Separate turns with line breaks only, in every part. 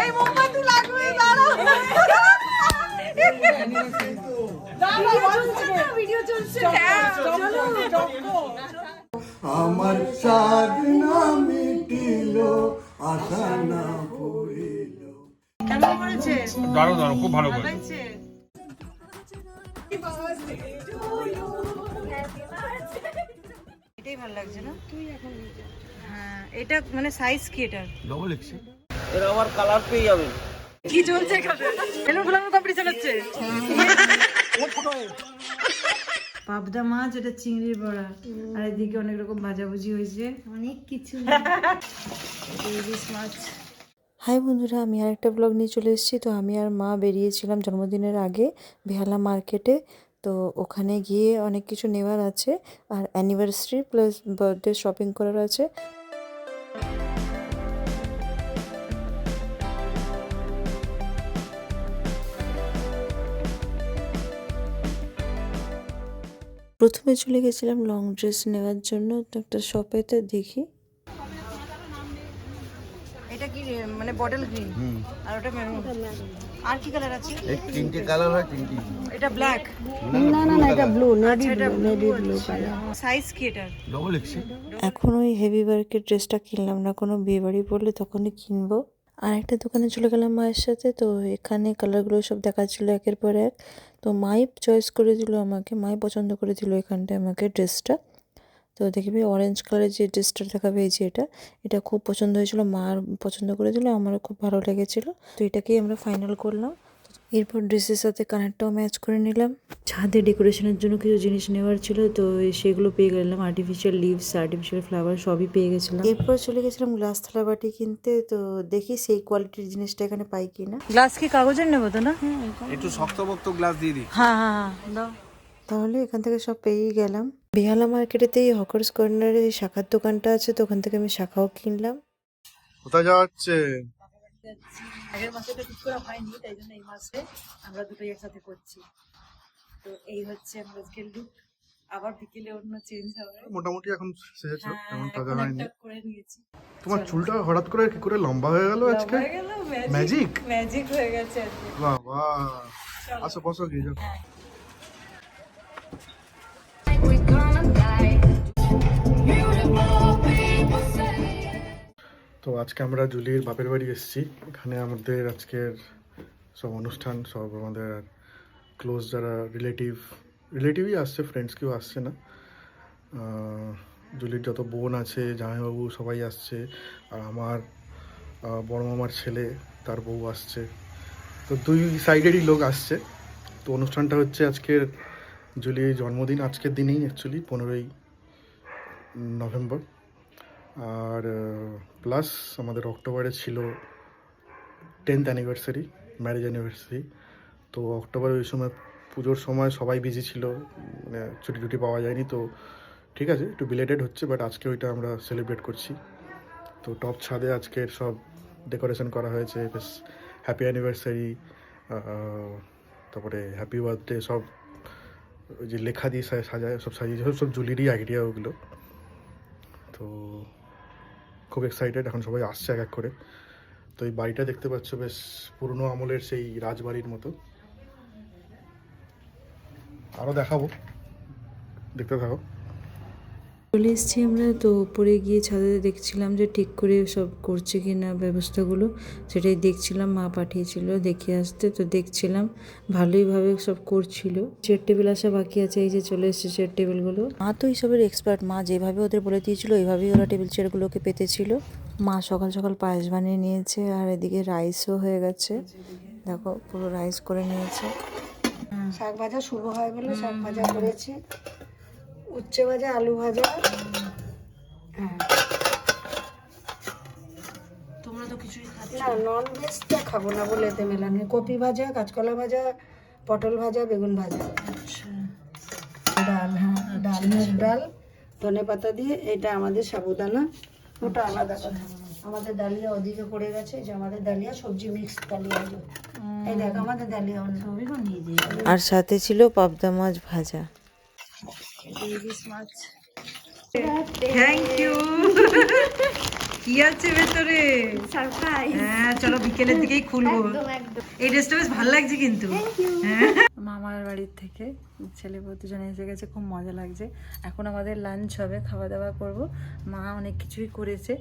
এই মোমবাতি লাগবে দাঁড়াও।
আমার সাধ না মিটিল আশা না পড়িল।
কেমন করেছে?
দারুণ দারুণ খুব ভালো করে
হয়েছে? এটাই ভালো লাগছে না? তুই এখন হ্যাঁ এটা মানে সাইজ কি এটা?
ডবল এক্সি
এর আবার কালার পেয়ে যাবেন
কি চলছে এখানে? বেলুন ফুলানোর কম্পিটিশন হচ্ছে পাবদা মাছ এটা চিংড়ির বড়া। আর এদিকে অনেক রকম ভাজাভুজি হয়েছে। অনেক কিছু। ইলিশ মাছ।
হাই বন্ধুরা আমি আর একটা ব্লগ নিয়ে চলে এসেছি। তো আমি আর মা বেরিয়েছিলাম জন্মদিনের আগে বেহালা মার্কেটে তো ওখানে গিয়ে অনেক কিছু নেওয়ার আছে। আর অ্যানিভার্সারি প্লাস বার্থডে শপিং করার আছে। প্রথমে চলে গেছিলাম লং ড্রেস নেওয়ার জন্য একটা শপেতে দেখি।
এটা কি মানে বটল গ্রিন আর ওটা মেরুন আর কি কালার আছে?
এই তিনটে কালার হয় তিনটি
এটা ব্ল্যাক
না না না এটা blue
navy blue colour size কি এটা
ডবল এক্সি
এখন ওই হেভি ওয়ার্কের ড্রেসটা কিনলাম না কোনো বিয়ে বাড়ি পড়লে তখনই কিনবো। আর একটা দোকানে চলে গেলাম মায়ের সাথে, তো এখানে কালারগুলো সব দেখাচ্ছিলো একের পর এক। তো মাই চয়েস করে দিল আমাকে, মাই পছন্দ করে দিল এখানটায় আমাকে ড্রেসটা তো দেখবি অরেঞ্জ কালারের যে ড্রেসটা এই যে এটা এটা খুব পছন্দ হয়েছিল, মার পছন্দ করে দিল, আমারও খুব ভালো লেগেছিলো। তো এটাকেই আমরা ফাইনাল করলাম। এরপর ড্রেসের সাথে কানেরটাও ম্যাচ করে নিলাম। ছাদে ডেকোরেশনের জন্য কিছু জিনিস নেওয়ার ছিল তো সেগুলো পেয়ে গেলাম। আর্টিফিশিয়াল লিভস আর্টিফিশিয়াল ফ্লাওয়ার সবই পেয়ে গেছিলাম। এরপর চলে গেছিলাম গ্লাস থালা বাটি কিনতে তো দেখি সেই কোয়ালিটির জিনিসটা এখানে পাই কিনা।
গ্লাস কি কাগজের নেব তো না?
একটু শক্তপোক্ত গ্লাস দিয়ে দিই।
হ্যাঁ হ্যাঁ হ্যাঁ দাও।
তাহলে এখান থেকে সব পেয়েই গেলাম। বেহালা মার্কেটেতেই হকার্স কর্নারে এই শাখার দোকানটা আছে তো ওখান থেকে আমি শাখাও কিনলাম।
কোথায় যাওয়া হচ্ছে
আগের মাসে তো ঠিক করা হয়নি তাই জন্য এই মাসে আমরা দুটোই একসাথে করছি। তো এই হচ্ছে আমরা আজকে লুক আবার বিকেলে অন্য চেঞ্জ হবে।
মোটামুটি এখন সেজেছো
হ্যাঁ,
তেমন তাজা হয়নি।
করে নিয়েছি।
তোমার চুলটা হঠাৎ করে কি করে লম্বা হয়ে গেল আজকে?
হয়ে গেল
ম্যাজিক
ম্যাজিক হয়ে গেছে আজকে।
বাবা। আচ্ছা বসো কি তো আজকে আমরা জুলির বাপের বাড়ি এসেছি। এখানে আমাদের আজকের সব অনুষ্ঠান, সব আমাদের ক্লোজ যারা রিলেটিভ রিলেটিভই আসছে ফ্রেন্ডস কেউ আসছে না। জুলির যত বোন আছে, জামাইবাবু সবাই আসছে। আর আমার বড় মামার ছেলে, তার বউ আসছে। তো দুই সাইডেরই লোক আসছে। তো অনুষ্ঠানটা হচ্ছে আজকের জুলির জন্মদিন, আজকের দিনেই অ্যাকচুয়ালি পনেরোই নভেম্বর। আর প্লাস আমাদের অক্টোবরে ছিল টেন্থ অ্যানিভার্সারি ম্যারেজ অ্যানিভার্সারি তো অক্টোবরে ওই সময় পুজোর সময় সবাই বিজি ছিল মানে ছুটি টুটি পাওয়া যায়নি, তো ঠিক আছে, একটু বিলেটেড হচ্ছে বাট আজকে ওইটা আমরা সেলিব্রেট করছি। তো টপ ছাদে আজকের সব ডেকোরেশন করা হয়েছে, বেশ হ্যাপি অ্যানিভার্সারি তারপরে হ্যাপি বার্থডে সব যে লেখা দিয়ে সাজায় সব সাজিয়েছে, সব সব জুলিরই আইডিয়া ওগুলো। তো খুব এক্সাইটেড এখন সবাই আসছে এক এক করে। তো এই বাড়িটা দেখতে পাচ্ছ বেশ পুরনো আমলের সেই রাজবাড়ির মতো। আরও দেখাবো। দেখতে থাকো।
চলে এসেছি আমরা তো উপরে গিয়ে ছাদে দেখছিলাম যে ঠিক করে সব করছে কি না ব্যবস্থাগুলো। সেটাই দেখছিলাম মা পাঠিয়েছিল দেখে আসতে তো দেখছিলাম ভালোইভাবে সব করছিল। চেয়ার টেবিল আসা বাকি আছে এই যে চলে এসেছে চেয়ার টেবিলগুলো মা তো এইসবের এক্সপার্ট মা যেভাবে ওদের বলে দিয়েছিল ওইভাবেই ওরা টেবিল চেয়ারগুলোকে পেতেছিল। মা সকাল সকাল পায়েস বানিয়ে নিয়েছে আর এদিকে রাইসও হয়ে গেছে। দেখো পুরো রাইস করে নিয়েছে।
শাক ভাজা শুভ হয় বলে শাক ভাজা করেছি। উচ্ছে ভাজা আলু ভাজা। হ্যাঁ।
তোমরা তো কিছুই খাচ্ছ।
না নন ভেজটা খাব না বলে এতে মেলানি কপি ভাজা কাঁচকলা ভাজা পটল ভাজা বেগুন ভাজা। ডাল হ্যাঁ ডাল মুগ ডাল ধনে পাতা দিয়ে এটা আমাদের সাবুদানা। ওটা আলাদা কথা। আমাদের ডালিয়া ওদিকে পড়ে গেছে যে আমাদের ডালিয়া সবজি মিক্স ডালিয়া এই দেখ আমাদের ডালিয়া। অন্য
সবই দিই
আর সাথে ছিল পাবদা মাছ ভাজা।
ইউ ভেতরে? হ্যাঁ চলো বিকেলের দিকেই খুলবো। এই ড্রেসটা বেশ ভালো লাগছে কিন্তু। হ্যাঁ। মামার বাড়ির থেকে ছেলে দুজনে এসে গেছে খুব মজা লাগছে। এখন আমাদের লাঞ্চ হবে খাওয়া দাওয়া করব। মা অনেক কিছুই করেছে।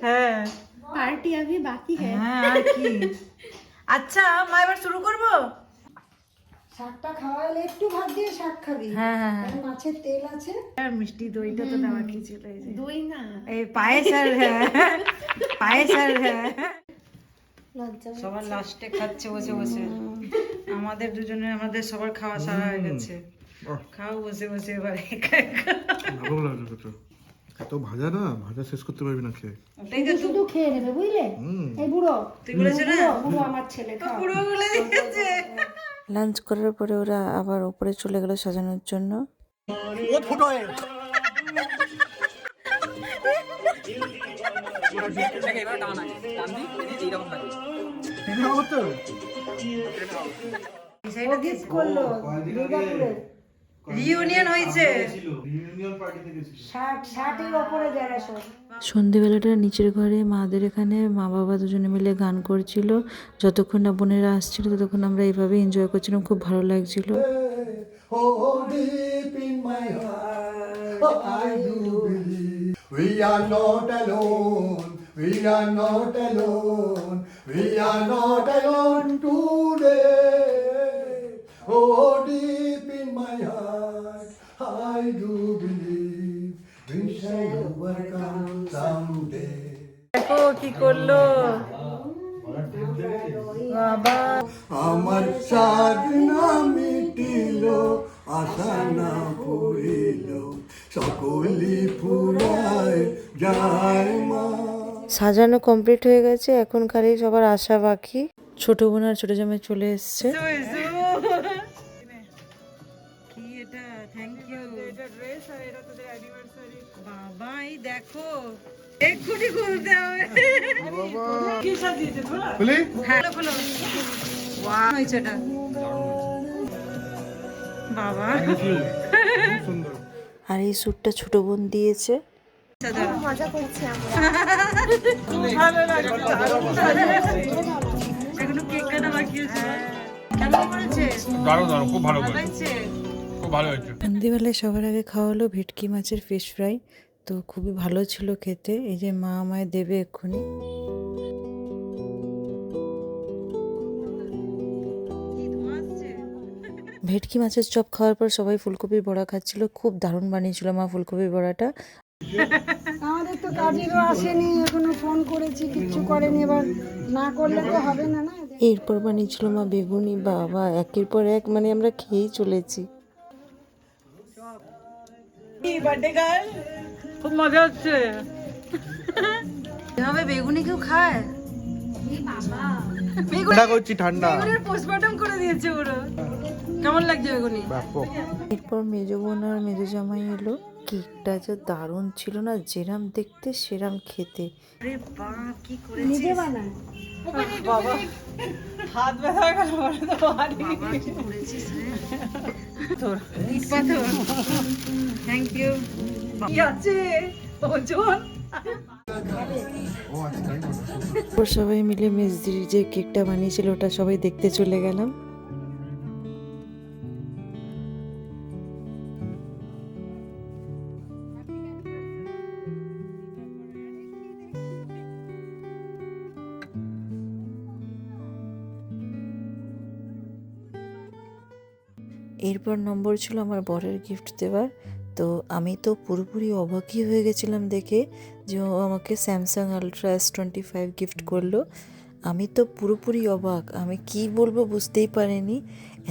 হ্যাঁ।
পার্টি আমি
হ্যাঁ।, হ্যাঁ আচ্ছা মা এবার শুরু করব?
শাকটা খাওয়ালে একটু ভাত দিয়ে শাক খাবি।
হ্যাঁ হ্যাঁ হ্যাঁ।
মাছের তেল আছে।
আর মিষ্টি দইটা তো দেওয়া কি ছিল এই
দুই না।
এই পায়েস আর হ্যাঁ। পায়েস আর হ্যাঁ। সবার লাস্টে খাচ্ছে বসে বসে। আমাদের দুজনে আমাদের সবার খাওয়া সারা হয়ে গেছে। খাও বসে বসে এবার। একা একা।
ভালো লাগছে খেতে। এত ভাজা না? ভাজা শেষ করতে পারবি না খেয়ে।
ওটাই তো
শুধু খেয়ে নেবে বুঝলে? এই বুড়ো।
তুই বলেছ না?
বুড়ো, বুড়ো আমার ছেলে খাও।
পুরো বলে দিয়েছে।
লাঞ্চ করার পরে ওরা আবার উপরে চলে গেল সাজানোর জন্য
করল
রিউনিয়ন হয়েছে
সন্ধেবেলাটা নিচের ঘরে মাদের এখানে মা বাবা দুজনে মিলে গান করছিল যতক্ষণ না বোনেরা আসছিল ততক্ষণ আমরা এইভাবে এনজয় করছিলাম খুব ভালো লাগছিল
Oh, we are not alone. We are not alone. We are not alone today. Oh, deep in my heart, I do believe. We shall overcome someday.
দেখো কি করল? বাবা।
আমার সাধনা মিটিল আশা না পড়িল সকলি ফুরায় যায় মা।
সাজানো কমপ্লিট হয়ে গেছে এখন খালি সবার আশা বাকি। ছোট বোন আর ছোট জামাই চলে এসছে।
থ্যাংক ইউ এটা ড্রেস আর এটা তোদের অ্যানিভার্সারি বাবা এই দেখো। এক্ষুনি খুলতে হবে। কি সাজিয়েছে তোরা
খুলি।
হ্যাঁ। খোলো ওয়াও হয়েছে এটা বাবা
সুন্দর।
আর এই স্যুটটা ছোট বোন দিয়েছে।
মজা করছি
এখনও কেক কাটা বাকি আছে। কেমন করেছে?
দারুণ দারুণ খুব ভালো
ভালো
করে
লাগছে
খুব ভালো হয়েছে।
সন্ধ্যেবেলায় সবার আগে খাওয়া হলো ভেটকি মাছের ফিশ ফ্রাই তো খুবই ভালো ছিল খেতে। এই যে মা আমায় দেবে এক্ষুনি।
কি ধোঁয়া আসছে
ভেটকি মাছের চপ খাওয়ার পর সবাই ফুলকপির বড়া খাচ্ছিল। খুব দারুণ বানিয়েছিল মা ফুলকপির বড়াটা।
আমাদের তো কাজেরও আসেনি এখনও ফোন করেছি কিচ্ছু করেনি। এবার না করলে তো হবে না না?
এরপর বানিয়েছিল মা বেগুনি বাবা একের পর এক মানে আমরা খেয়েই চলেছি।
বার্থডে গার্ল খুব মজা হচ্ছে। এভাবে বেগুনি কেউ খায়?
ঠান্ডা করছি ঠান্ডা।
পোস্টমর্টম করে দিয়েছে ওরা। কেমন লাগছে বেগুনি?
এরপর মেজ বোন আর মেজ জামাই এলো। কেকটা যে দারুণ ছিল না যেরাম দেখতে সেরাম খেতে।
বাবা হাত ব্যথা গেল থ্যাংক ইউ আছে? ওজন।
সবাই মিলে মেজদির যে কেকটা বানিয়েছিল ওটা সবাই দেখতে চলে গেলাম। এরপর নম্বর ছিল আমার বরের গিফট দেওয়ার। তো আমি তো পুরোপুরি অবাকই হয়ে গেছিলাম দেখে যে ও আমাকে Samsung ultra S twenty five gift করল। আমি তো পুরোপুরি অবাক। আমি কি বলব বুঝতেই পারিনি।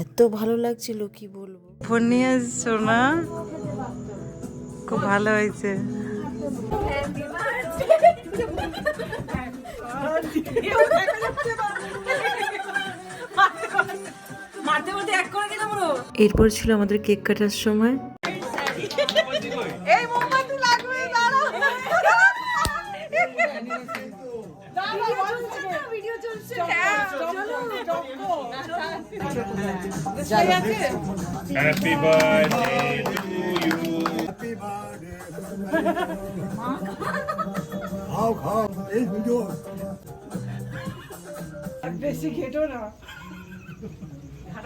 এত ভালো লাগছিল কি বলব?
ফোন নিয়ে এসছো না? খুব ভালো হয়েছে। মারতে মারতে এক করে দিলাম পুরো
এরপর ছিল আমাদের কেক কাটার সময়।
এই মোমবাতি লাগবে দাঁড়াও। ভিডিও চলছে
হ্যাপি বার্থডে টু ইউ
খাও খাও এই দুজন
বেশি খেটো না ঘাটাঘাটি চলো
খাও খাও খাও খাও খাও রাজীব খাও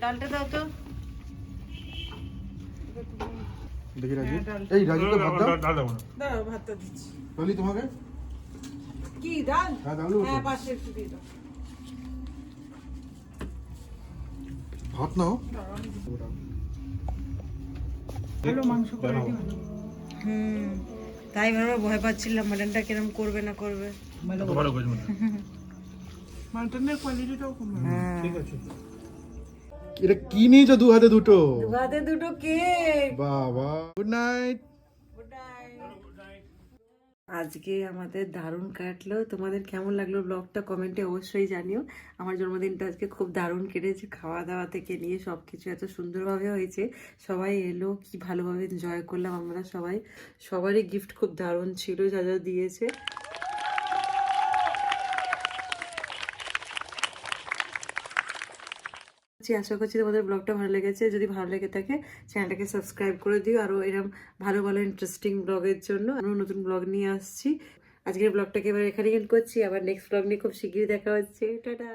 ডালটা দাও তো।
দেখি রাজীব এই রাজীবকে ভাত দাও।
ডাল না
দাও ভাতটা দিচ্ছি।
বলি তোমাকে।
কি ডাল?
হ্যাঁ ডালু
হ্যাঁ পাশে একটু দিয়ে দাও।
ভাত নাও।
হুম তাই ভালো ভয় পাচ্ছিলাম মাটনটা কিরম করবে না করবে।
ভালো করেছে
মাটনের কোয়ালিটিটাও খুব ভালো।
ঠিক আছে। এটা কি নিয়েছো দু হাতে দুটো?
দু হাতে দুটো কে
বাবা। গুড নাইট
আজকে আমাদের দারুণ কাটলো। তোমাদের কেমন লাগল ব্লগটা কমেন্টে অবশ্যই জানিও। আমার জন্মদিনটা আজকে খুব দারুণ কেটেছে। খাওয়া দাওয়া থেকে নিয়ে সব কিছু এত সুন্দরভাবে হয়েছে। সবাই এলো, কি ভালোভাবে এনজয় করলাম আমরা সবাই। সবারই গিফট খুব দারুণ ছিল, যা যা দিয়েছে। জি, আশা করছি তোমাদের ব্লগটা ভালো লেগেছে। যদি ভালো লেগে থাকে চ্যানেলটাকে সাবস্ক্রাইব করে দিও। আরও এরকম ভালো ভালো ইন্টারেস্টিং ব্লগের জন্য আরও নতুন ব্লগ নিয়ে আসছি। আজকের ব্লগটাকে এবার এখানে এন্ড করছি। আবার নেক্সট ব্লগ নিয়ে খুব শিগগিরই দেখা হচ্ছে। টাটা!